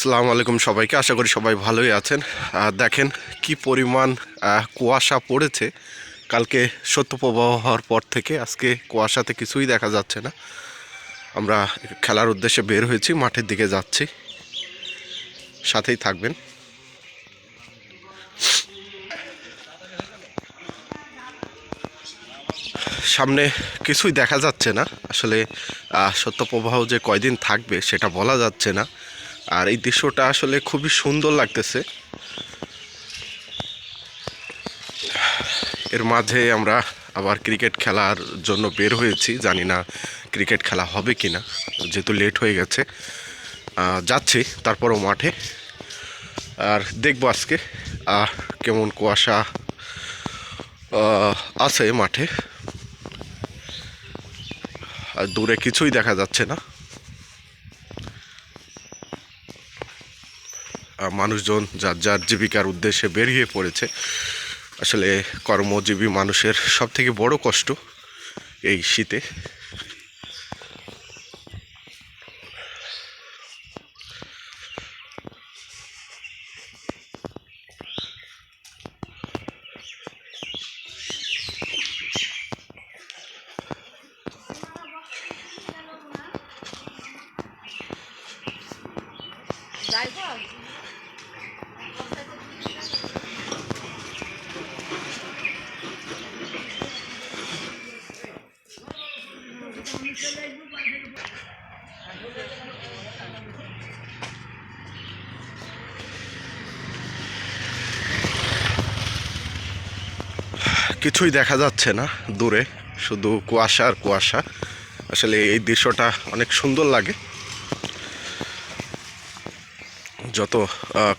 আসসালামু আলাইকুম সবাইকে। আশা করি সবাই ভালোই আছেন। দেখেন কি পরিমাণ কুয়াশা পড়েছে। কালকে সত্য প্রবাহ হওয়ার পর থেকে আজকে কুয়াশাতে কিছুই দেখা যাচ্ছে না। আমরা খেলার উদ্দেশ্যে বের হয়েছি, মাঠের দিকে যাচ্ছি। সাথেই থাকবেন। সামনে কিছুই দেখা যাচ্ছে না। আসলে সত্যপ্রবাহ যে কয়দিন থাকবে সেটা বলা যাচ্ছে না। আর এই দৃশ্যটা আসলে খুবই সুন্দর লাগতেছে। এর মাঝে আমরা আবার ক্রিকেট খেলার জন্য বের হয়েছি, জানি না ক্রিকেট খেলা হবে কি না যেহেতু লেট হয়ে গেছে। যাচ্ছি তারপরও মাঠে। আর দেখব আজকে কেমন কুয়াশা আছে মাঠে। আর দূরে কিছুই দেখা যাচ্ছে না। মানুষজন, যার যার জীবিকার উদ্দেশ্যে বেরিয়ে পড়েছে। আসলে কর্মজীবী মানুষের সব থেকে বড় কষ্ট এই শীতে। কিছুই দেখা যাচ্ছে না দূরে, শুধু কুয়াশা আর কুয়াশা। আসলে এই দৃশ্যটা অনেক সুন্দর লাগে। যত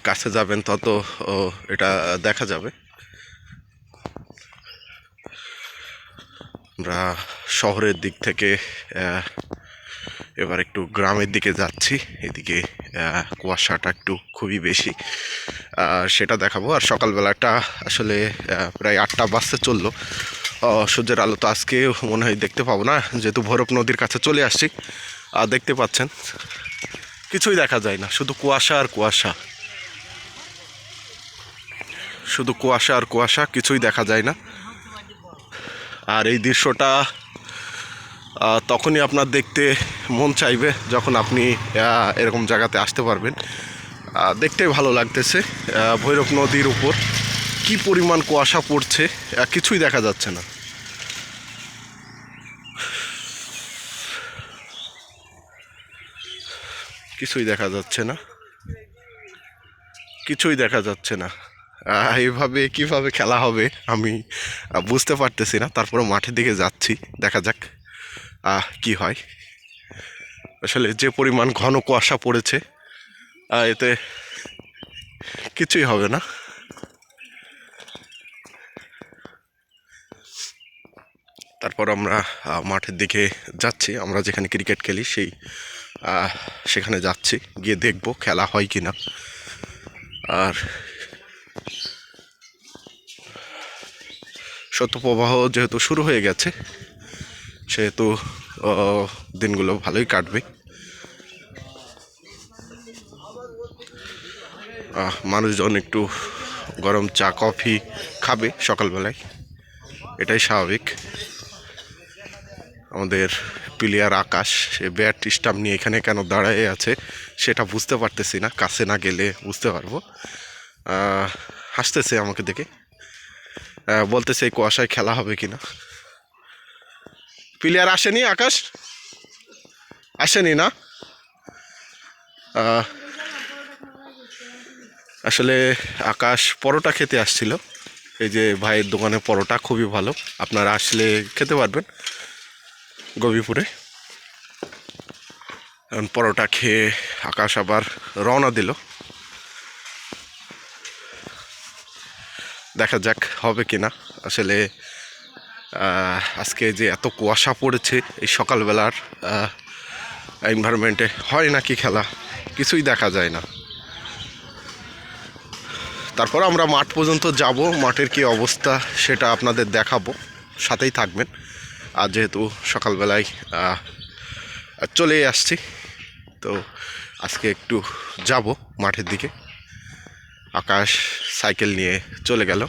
কাছে যাবেন তত এটা দেখা যাবে। আমরা শহরের দিক থেকে এবার একটু গ্রামের দিকে যাচ্ছি। এদিকে কুয়াশাটা একটু খুবই বেশি। সেটা দেখাবো। আর সকালবেলাটা আসলে প্রায় আটটা বাজতে চলল। সূর্যের আলো তো আজকে মনে হয় দেখতে পাবো না। যেহেতু ভৈরব নদীর কাছে চলে আসছি আর দেখতে পাচ্ছেন। কিছুই দেখা যায় না। শুধু কুয়াশা আর কুয়াশা। শুধু কুয়াশা আর কুয়াশা, কিছুই দেখা যায় না। আর এই দৃশ্যটা তখনই আপনার দেখতে মন চাইবে যখন আপনি এরকম জায়গাতে আসতে পারবেন। আহ, দেখতেই ভালো লাগতেছে। ভৈরব নদীর উপর। কি পরিমাণ কুয়াশা পড়ছে কিছুই দেখা যাচ্ছে না। কিছুই দেখা যাচ্ছে না। কিছুই দেখা যাচ্ছে না। এইভাবে কীভাবে খেলা হবে আমি বুঝতে পারতেছি না। তারপরে মাঠের দিকে যাচ্ছি দেখা যাক কি হয়। আসলে যে পরিমাণ ঘন কুয়াশা পড়েছে এতে কিছুই হবে না। তারপর আমরা মাঠের দিকে যাচ্ছি। আমরা যেখানে ক্রিকেট খেলি, সেই সেখানে যাচ্ছি। গিয়ে দেখব খেলা হয় কি না আর শৈত্যপ্রবাহ যেহেতু শুরু হয়ে গেছে, সেহেতু দিনগুলো ভালোই কাটবে। মানুষজন একটু গরম চা, কফি খাবে সকালবেলায়। এটাই স্বাভাবিক। আমাদের প্লেয়ার আকাশ, সে ব্যাট স্টাম্প নিয়ে এখানে কেন দাঁড়ায় আছে সেটা বুঝতে পারতেছি না, কাছে না গেলে বুঝতে পারব। হাসতেছে আমাকে দেখে। বলতেছে এই কুয়াশায় খেলা হবে কিনা। প্লেয়ার আসেনি আকাশ? আসেনি না? আসলে আকাশ পরোটা খেতে আসছিল। এই যে ভাইয়ের দোকানে পরোটা খুবই ভালো। আপনারা আসলে খেতে পারবেন গবিপুরে এখন পরোটা খেয়ে আকাশ আবার রওনা দিল। দেখা যাক হবে কি না আসলে আজকে যে এত কুয়াশা পড়েছে এই সকালবেলার এনভায়রনমেন্টে হয় নাকি খেলা? কিছুই দেখা যায় না। তারপর আমরা মাঠ পর্যন্ত যাব, মাঠের কি অবস্থা সেটা আপনাদের দেখাবো। সাথেই থাকবেন। আর যেহেতু সকালবেলায় চলেই আসছি, তো আজকে একটু যাব মাঠের দিকে। আকাশ সাইকেল নিয়ে চলে গেল।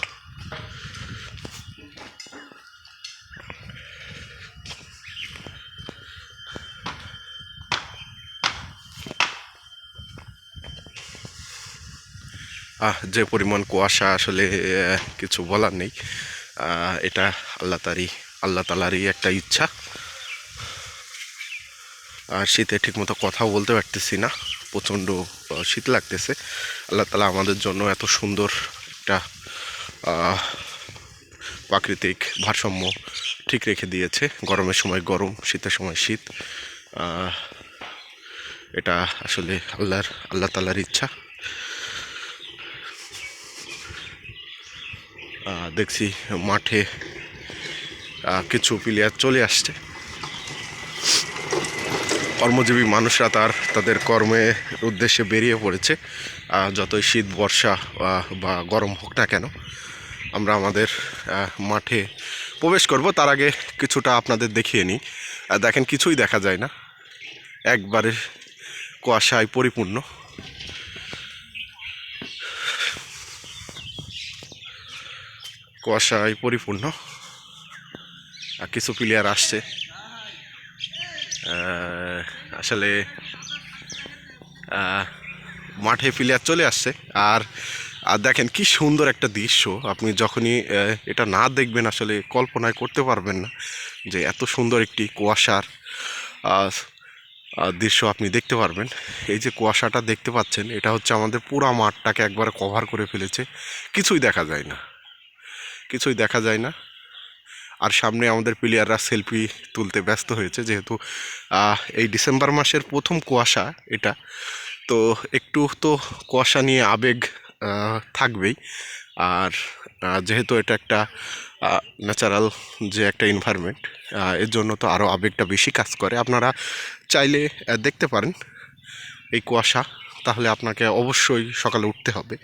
যে পরিমাণ কুয়াশা আসলে কিছু বলার নেই। এটা আল্লাহ তারই, আল্লাহ তালারই একটা ইচ্ছা। আর শীতে ঠিকমতো কথা বলতে পারতেছি না। প্রচণ্ড শীত লাগতেছে। আল্লাহ তালা আমাদের জন্য এত সুন্দর একটা প্রাকৃতিক ভারসাম্য ঠিক রেখে দিয়েছে। গরমের সময় গরম, শীতের সময় শীত। এটা আসলে আল্লাহর, আল্লাহ তালার ইচ্ছা। দেখছি মাঠে কিছু প্লেয়ার চলে আসছে। কর্মজীবী মানুষরা তার, তাদের কর্মের উদ্দেশ্যে বেরিয়ে পড়েছে। যতই শীত, বর্ষা বা গরম হোক না কেন, আমরা আমাদের মাঠে প্রবেশ করব। তার আগে কিছুটা আপনাদের দেখিয়ে নিই। দেখেন কিছুই দেখা যায় না। একবারে কুয়াশায় পরিপূর্ণ। কুয়াশায় পরিপূর্ণ। আর কিছু প্লেয়ার আসছে। আসলে মাঠে প্লেয়ার চলে আসছে। আর আর দেখেন কি সুন্দর একটা দৃশ্য। আপনি যখনই এটা না দেখবেন আসলে কল্পনায় করতে পারবেন না যে এত সুন্দর একটি কুয়াশার দৃশ্য আপনি দেখতে পারবেন। এই যে কুয়াশাটা দেখতে পাচ্ছেন, এটা হচ্ছে আমাদের পুরা মাঠটাকে একবারে কভার করে ফেলেছে। কিছুই দেখা যায় না। কিছুই দেখা যায় না। আর সামনে আমাদের প্লেয়াররা সেলফি তুলতে ব্যস্ত হয়েছে যেহেতু এই ডিসেম্বর মাসের প্রথম কুয়াশা এটা। তো একটু তো কুয়াশা নিয়ে আবেগ থাকবেই। আর যেহেতু এটা একটা ন্যাচারাল যে একটা এনভায়রনমেন্ট এর জন্য তো আরও আবেগটা বেশি কাজ করে। আপনারা চাইলে দেখতে পারেন এই কুয়াশা। তাহলে আপনাকে অবশ্যই সকালে উঠতে হবে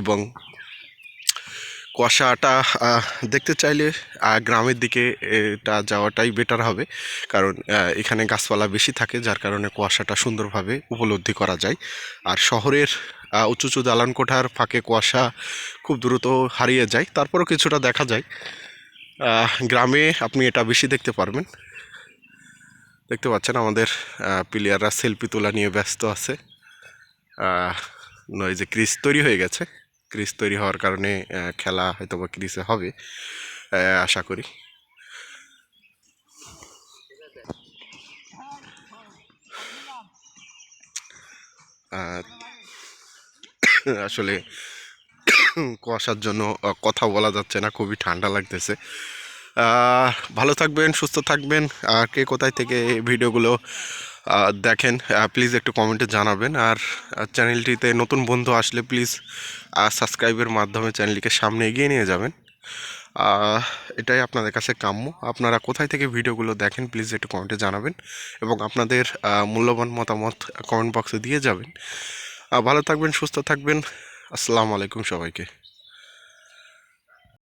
এবং কুয়াশাটা দেখতে চাইলে গ্রামের দিকে এটা যাওয়াটাই বেটার হবে। কারণ এখানে গাছপালা বেশি থাকে, যার কারণে কুয়াশাটা সুন্দরভাবে উপলব্ধি করা যায়। আর শহরের উঁচু উঁচু দালান কোঠার ফাঁকে কুয়াশা খুব দ্রুত হারিয়ে যায়। তারপরও কিছুটা দেখা যায়। গ্রামে আপনি এটা বেশি দেখতে পারবেন। দেখতে পাচ্ছেন আমাদের প্লেয়াররা সেলফি তোলা নিয়ে ব্যস্ত আছে। নয় যে ক্রিজ তৈরি হয়ে গেছে। ক্রিজ তৈরি হওয়ার কারণে খেলা হয়তো বা ক্রিজে হবে আশা করি। আসলে কুয়াশার জন্য কথা বলা যাচ্ছে না, খুবই ঠান্ডা লাগতেছে। ভালো থাকবেন, সুস্থ থাকবেন। আর কে কোথায় থেকে ভিডিওগুলো দেখেন প্লিজ একটু কমেন্টে জানাবেন। আর চ্যানেলটিতে নতুন বন্ধু আসলে প্লিজ সাবস্ক্রাইবের মাধ্যমে চ্যানেলটিকে সামনে এগিয়ে নিয়ে যাবেন। এটাই আপনাদের কাছে কাম্য। আপনারা কোথায় থেকে ভিডিওগুলো দেখেন প্লিজ একটু কমেন্টে জানাবেন এবং আপনাদের মূল্যবান মতামত কমেন্ট বক্সে দিয়ে যাবেন। ভালো থাকবেন, সুস্থ থাকবেন। আসসালামু আলাইকুম সবাইকে।